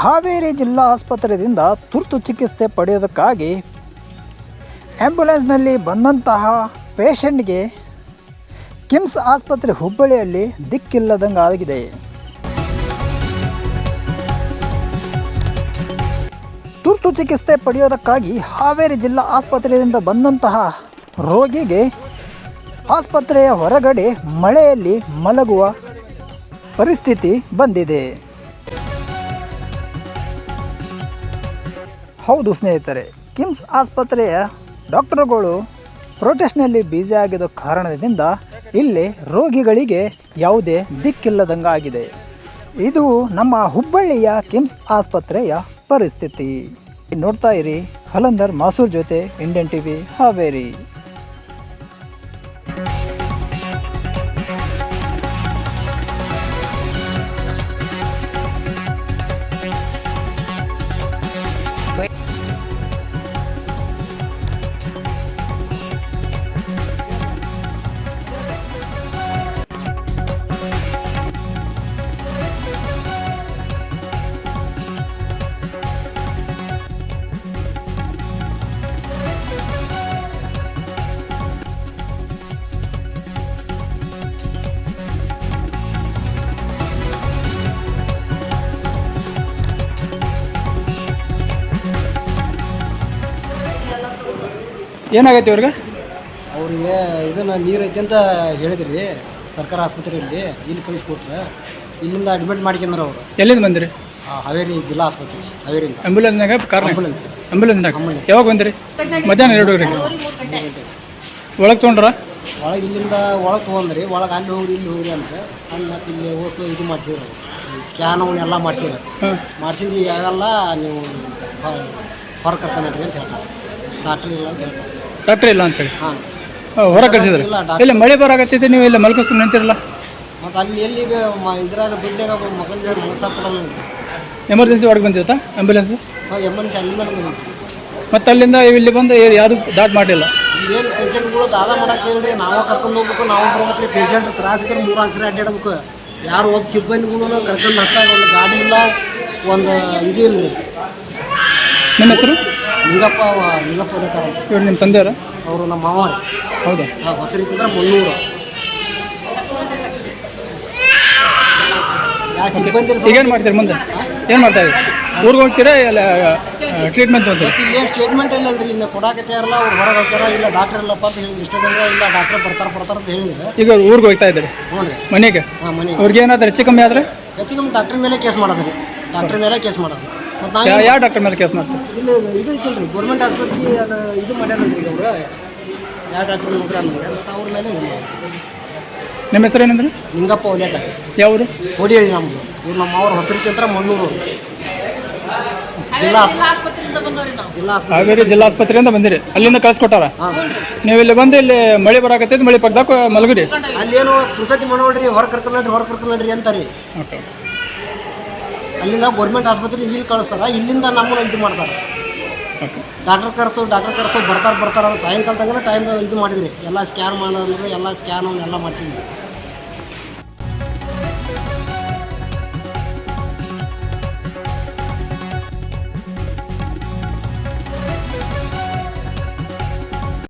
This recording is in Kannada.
ಹಾವೇರಿ ಜಿಲ್ಲಾ ಆಸ್ಪತ್ರೆಯಿಂದ ತುರ್ತು ಚಿಕಿತ್ಸೆ ಪಡೆಯೋದಕ್ಕಾಗಿ ಆ್ಯಂಬುಲೆನ್ಸ್ನಲ್ಲಿ ಬಂದಂತಹ ಪೇಷಂಟ್ಗೆ ಕಿಮ್ಸ್ ಆಸ್ಪತ್ರೆ ಹುಬ್ಬಳ್ಳಿಯಲ್ಲಿ ದಿಕ್ಕಿಲ್ಲದಂಗೆ ಆಗಿದೆ. ತುರ್ತು ಚಿಕಿತ್ಸೆ ಪಡೆಯೋದಕ್ಕಾಗಿ ಹಾವೇರಿ ಜಿಲ್ಲಾ ಆಸ್ಪತ್ರೆಯಿಂದ ಬಂದಂತಹ ರೋಗಿಗೆ ಆಸ್ಪತ್ರೆಯ ಹೊರಗಡೆ ಮಳೆಯಲ್ಲಿ ಮಲಗುವ ಪರಿಸ್ಥಿತಿ ಬಂದಿದೆ. ಹೌದು ಸ್ನೇಹಿತರೆ, ಕಿಮ್ಸ್ ಆಸ್ಪತ್ರೆಯ ಡಾಕ್ಟರ್ಗಳು ಪ್ರೊಟೆಸ್ಟ್ನಲ್ಲಿ ಬ್ಯುಸಿ ಆಗಿದ ಕಾರಣದಿಂದ ಇಲ್ಲಿ ರೋಗಿಗಳಿಗೆ ಯಾವುದೇ ದಿಕ್ಕಿಲ್ಲದಂಗಾಗಿದೆ. ಇದು ನಮ್ಮ ಹುಬ್ಬಳ್ಳಿಯ ಕಿಮ್ಸ್ ಆಸ್ಪತ್ರೆಯ ಪರಿಸ್ಥಿತಿ. ನೋಡ್ತಾ ಇರಿ, ಹಲಂದರ್ ಮಾಸೂರ್ ಜೊತೆ ಇಂಡಿಯನ್ ಟಿವಿ ಹಾವೇರಿ. 喂。ಏನಾಗೈತೆ ಇವ್ರಿಗೆ? ಅವ್ರಿಗೆ ಇದನ್ನ ನೀರು ಐತೆ ಅಂತ ಹೇಳಿದ್ರಿ ಸರ್ಕಾರ ಆಸ್ಪತ್ರೆಯಲ್ಲಿ ಇಲ್ಲಿ ಕಳಿಸ್ಕೊಟ್ರೆ ಇಲ್ಲಿಂದ ಅಡ್ಮಿಟ್ ಮಾಡ್ಕೊಂಡ್ರ ಅವರು. ಎಲ್ಲಿಂದ ಬಂದಿರಿ? ಹಾವೇರಿ ಜಿಲ್ಲಾ ಆಸ್ಪತ್ರೆ ಹಾವೇರಿ ಆಂಬ್ಯುಲೆನ್ಸ್ನಾಗ ಕಾರ್ ಆಂಬುಲೆನ್ಸ್ ಆಂಬ್ಯುಲೆನ್ಸ್ನಾಗ. ಯಾವಾಗ ಬಂದಿರಿ? ಮಧ್ಯಾಹ್ನ ಎರಡೂವರೆಗೆ ಒಳಗೆ ತೊಗೊಂಡ್ರ? ಒಳಗೆ ಇಲ್ಲಿಂದ ಒಳಗೆ ತೊಗೊಂಡ್ರಿ ಒಳಗೆ ಅಲ್ಲಿ ಹೋಗ್ರಿ ಇಲ್ಲಿ ಹೋಗ್ರಿ ಅಂದ್ರೆ ಅಲ್ಲಿ ಮತ್ತೆ ಇಲ್ಲಿ ಓಸು ಇದು ಮಾಡ್ಸಿದ್ರು. ಸ್ಕ್ಯಾನ್ ಎಲ್ಲ ಮಾಡ್ಸಿದ್ರು. ಹಾಂ. ಮಾಡ್ಸಿದ್ದು ಯಾವೆಲ್ಲ ನೀವು ಹೊರ ಕರ್ಕೊಂಡ್ರಿ ಅಂತ ಹೇಳ್ತಾರೆ. ಡಾಕ್ಟರ್ ಇಲ್ಲ ಅಂತ ಹೇಳ್ತಾರೆ. ಡಾಕ್ಟ್ರ್ ಇಲ್ಲ ಅಂತೇಳಿ. ಹಾಂ. ಕಳಿಸಿದ್ರೆ ಕಳಿಸಿದ್ರಿ ಇಲ್ಲ. ಇಲ್ಲಿ ಮಳೆ ಬರಾಕತ್ತಿದೆ ನೀವು ಇಲ್ಲಿ ಮಲ್ಕಸ್ ನಿಂತಿರಲ್ಲ? ಮತ್ತು ಅಲ್ಲಿ ಎಲ್ಲಿ ಇದ್ರಾಗ ದುಡ್ಡಾಗ ಮಗನ ಮುಗಿಸಾಕ್ಬಿಡಲ್ಲ ಎಮರ್ಜೆನ್ಸಿ ಒಳಗೆ ಬಂದಿತ್ತಾ ಆಂಬ್ಯುಲೆನ್ಸ್ ಎಮರ್ಜೆನ್ಸಿ ಅಲ್ಲಿಂದ ಬಂದಿದ್ದು ಮತ್ತು ಅಲ್ಲಿಂದ ಇಲ್ಲಿ ಬಂದು ಯಾರು ದಾಟ್ ಮಾಡಿಲ್ಲ ಏನು ಪೇಷಂಟ್ಗಳು ದಾದ ಮಾಡಕ್ಕೇನ್ರಿ ನಾವೇ ಕರ್ಕೊಂಡು ಹೋಗ್ಬೇಕು ನಾವು ಬರ್ಬೇಕ್ರಿ ಪೇಷಂಟ್ ತ್ರಾಸ ಇದ್ರೆ ಮೂರು ಅಕ್ಷರ ಅಡ್ಡಾಡ್ಬೇಕು. ಯಾರು ಒಬ್ಬ ಸಿಬ್ಬಂದಿಗಳು ಕರ್ಕೊಂಡು ಹತ್ತಾಗ ಒಂದು ಗಾಡಿ ಇಲ್ಲ ಒಂದು ಇದು ಇಲ್ಲ. ರೀ ನಿಮ್ಮ ಹೆಸರು? ನಿಂಗಪ್ಪ ನಿಂಗಪ್ಪ ಬೇಕಾರೆ ಇವ್ರು ನಿಮ್ಮ ತಂದೆ ಅವರು ನಮ್ಮ ಮಾವ ರೀ ಹೌದಾ ರೀತಿ ಅಂದ್ರೆ ಮುನ್ನೂರು. ಯಾವ ಸಿಬ್ಬಂದಿ ಮಾಡ್ತೀರಿ ಮುಂದೆ? ಏನು ಮಾಡ್ತಾ ಇದ್ದೀರಿ? ಊರಿಗೆ ಹೋಗ್ತೀರಾ ಇಲ್ಲ ಟ್ರೀಟ್ಮೆಂಟ್ ಅಂತ ಮತ್ತೆ ಇಲ್ಲಿ ಸ್ಟೇಟ್ಮೆಂಟ್ ಇಲ್ಲ ರೀ ಇನ್ನು ಕೊಡಾಕತ್ತಾರಲ್ಲ ಅವ್ರು ಹೊರಗೆ ಹೋಗ್ತಾರ ಇಲ್ಲ ಡಾಕ್ಟರ್ ಇಲ್ಲಪ್ಪ ಅಂತ ಹೇಳಿದ್ರು. ಇಷ್ಟದಂದ್ರೆ ಇಲ್ಲ ಡಾಕ್ಟರ್ ಬರ್ತಾರೆ ಬರ್ತಾರೆ ಅಂತ ಹೇಳಿದ್ರೆ. ಈಗ ಊರಿಗೆ ಹೋಗ್ತಾ ಇದ್ದೀರಿ? ಹ್ಞೂ ರೀ. ಮನೆಗೆ? ಹಾಂ ಮನೆ ಅವ್ರಿಗೆ ಏನಾದ್ರು ಹೆಚ್ಚು ಕಮ್ಮಿ ಆದರೆ? ಕಮ್ಮಿ ಡಾಕ್ಟರ್ ಮೇಲೆ ಕೇಸ್ ಮಾಡೋದ್ರಿ. ಡಾಕ್ಟರ್ ಮೇಲೆ ಕೇಸ್ ಮಾಡೋದು ನಾವು ಯಾವ ಡಾಕ್ಟರ್ ಮೇಲೆ ಕೇಸ್ ಮಾಡ್ತೀವಿ ಇಲ್ಲಿ ಇದು ಐತಿಲ್ರಿ ರೀ ಗೌರ್ಮೆಂಟ್ ಆಸ್ಪತ್ರೆ ಅಲ್ಲ ಇದು ಮಾಡ್ಯಾರಲ್ರಿ ಈಗ ಅವರು. ಯಾವ ಡಾಕ್ಟರ್ ನೋಡ್ರಿ ಅಂದ್ರೆ ಮತ್ತು ಅವ್ರ ಮೇಲೆ ನಿಮ್ಮ ಹೆಸರು ಏನಂದ್ರೆ? ನಿಂಗಪ್ಪ ಒಲ್ಯಾಕ ಯಾವರು ಓಡಿ ಹೇಳಿ ನಮ್ಮದು ಇವ್ರು ನಮ್ಮ ಅವ್ರ ಹೊಸರಿಕೆ ಅಂತ ಮಣ್ಣೂರು ಜಿಲ್ಲಾ ಆಸ್ಪತ್ರೆಯಿಂದ ಬಂದವ್ರಿ ನಾವು. ಜಿಲ್ಲಾ ಹಾವೇರಿ ಜಿಲ್ಲಾ ಆಸ್ಪತ್ರೆಯಿಂದ ಬಂದಿರಿ. ಅಲ್ಲಿಂದ ಕಳ್ಸಿಕೊಟ್ಟಾರ? ಹಾಂ. ನೀವು ಇಲ್ಲಿ ಬಂದು ಇಲ್ಲಿ ಮಳೆ ಬರಾಕತ್ತೆ ಮಳೆ ಪಕ್ಕದಾಗ ಮಲಗಿರಿ. ಅಲ್ಲೇನು ಕೃತಜ್ಞ ಮಾಡೋಡ್ರಿ ಹೊರ ಕರ್ಕೊಂಡ್ರಿ ಹೊರ ಕರ್ಕೊಂಡ್ರಿ ಅಂತಾರಿ. ಓಕೆ. ಅಲ್ಲಿಂದ ಗೌರ್ಮೆಂಟ್ ಆಸ್ಪತ್ರೆ ಇಲ್ಲಿ ಕಳಿಸ್ತಾರೆ. ಇಲ್ಲಿಂದ ನಮ್ಮನ್ನ ಇದು ಮಾಡ್ತಾರೆ. ಡಾಕ್ಟರ್ ಕರ್ಸು ಡಾಕ್ಟರ್ ಕರ್ಸು ಬರ್ತಾರೆ ಬರ್ತಾರೆ ಅಂತ ಸಾಯಂಕಾಲ ತನಕ ಟೈಮ್ ಇದು ಮಾಡಿದ್ರಿ. ಎಲ್ಲ ಸ್ಕ್ಯಾನ್ ಮಾಡೋದು ಎಲ್ಲ ಸ್ಕ್ಯಾನ್ ಎಲ್ಲ ಮಾಡಿಸಿದ್ವಿ